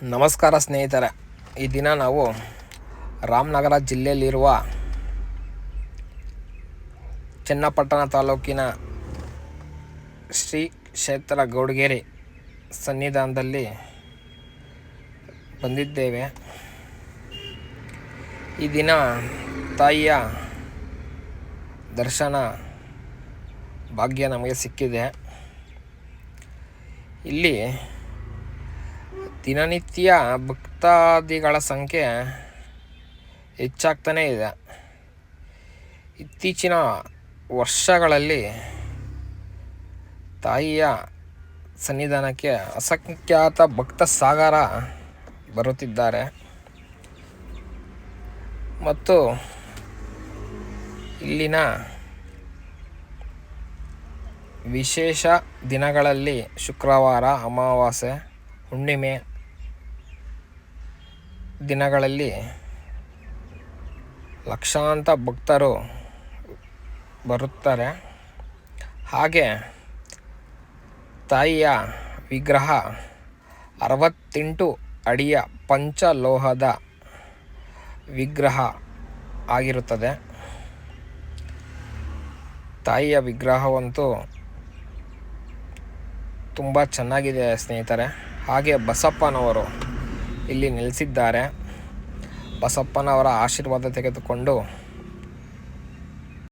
ನಮಸ್ಕಾರ ಸ್ನೇಹಿತರೆ. ಈ ದಿನ ನಾವು ರಾಮನಗರ ಜಿಲ್ಲೆಯಲ್ಲಿರುವ ಚನ್ನಪಟ್ಟಣ ತಾಲೂಕಿನ ಶ್ರೀ ಕ್ಷೇತ್ರ ಗೌಡಗೇರಿ ಸನ್ನಿಧಾನದಲ್ಲಿ ಬಂದಿದ್ದೇವೆ. ಈ ದಿನ ತಾಯಿಯ ದರ್ಶನ ಭಾಗ್ಯ ನಮಗೆ ಸಿಕ್ಕಿದೆ. ಇಲ್ಲಿ ದಿನನಿತ್ಯ ಭಕ್ತಾದಿಗಳ ಸಂಖ್ಯೆ ಹೆಚ್ಚಾಗ್ತಾನೇ ಇದೆ. ಇತ್ತೀಚಿನ ವರ್ಷಗಳಲ್ಲಿ ತಾಯಿಯ ಸನ್ನಿಧಾನಕ್ಕೆ ಅಸಂಖ್ಯಾತ ಭಕ್ತ ಸಾಗರ ಬರುತ್ತಿದ್ದಾರೆ. ಮತ್ತು ಇಲ್ಲಿನ ವಿಶೇಷ ದಿನಗಳಲ್ಲಿ ಶುಕ್ರವಾರ, ಅಮಾವಾಸ್ಯೆ, ಹುಣ್ಣಿಮೆ ದಿನಗಳಲ್ಲಿ ಲಕ್ಷಾಂತ ಭಕ್ತರು ಬರುತ್ತಾರೆ. ಹಾಗೆ ತಾಯಿಯ ವಿಗ್ರಹ ಅರವತ್ತೆಂಟು ಅಡಿಯ ಪಂಚಲೋಹದ ವಿಗ್ರಹ ಆಗಿರುತ್ತದೆ. ತಾಯಿಯ ವಿಗ್ರಹವಂತೂ ತುಂಬ ಚೆನ್ನಾಗಿದೆ ಸ್ನೇಹಿತರೆ. ಹಾಗೆ ಬಸಪ್ಪನವರು ಇಲ್ಲಿ ನೆಲೆಸಿದ್ದಾರೆ ಬಸಪ್ಪನವರ ಆಶೀರ್ವಾದ ತೆಗೆದುಕೊಂಡು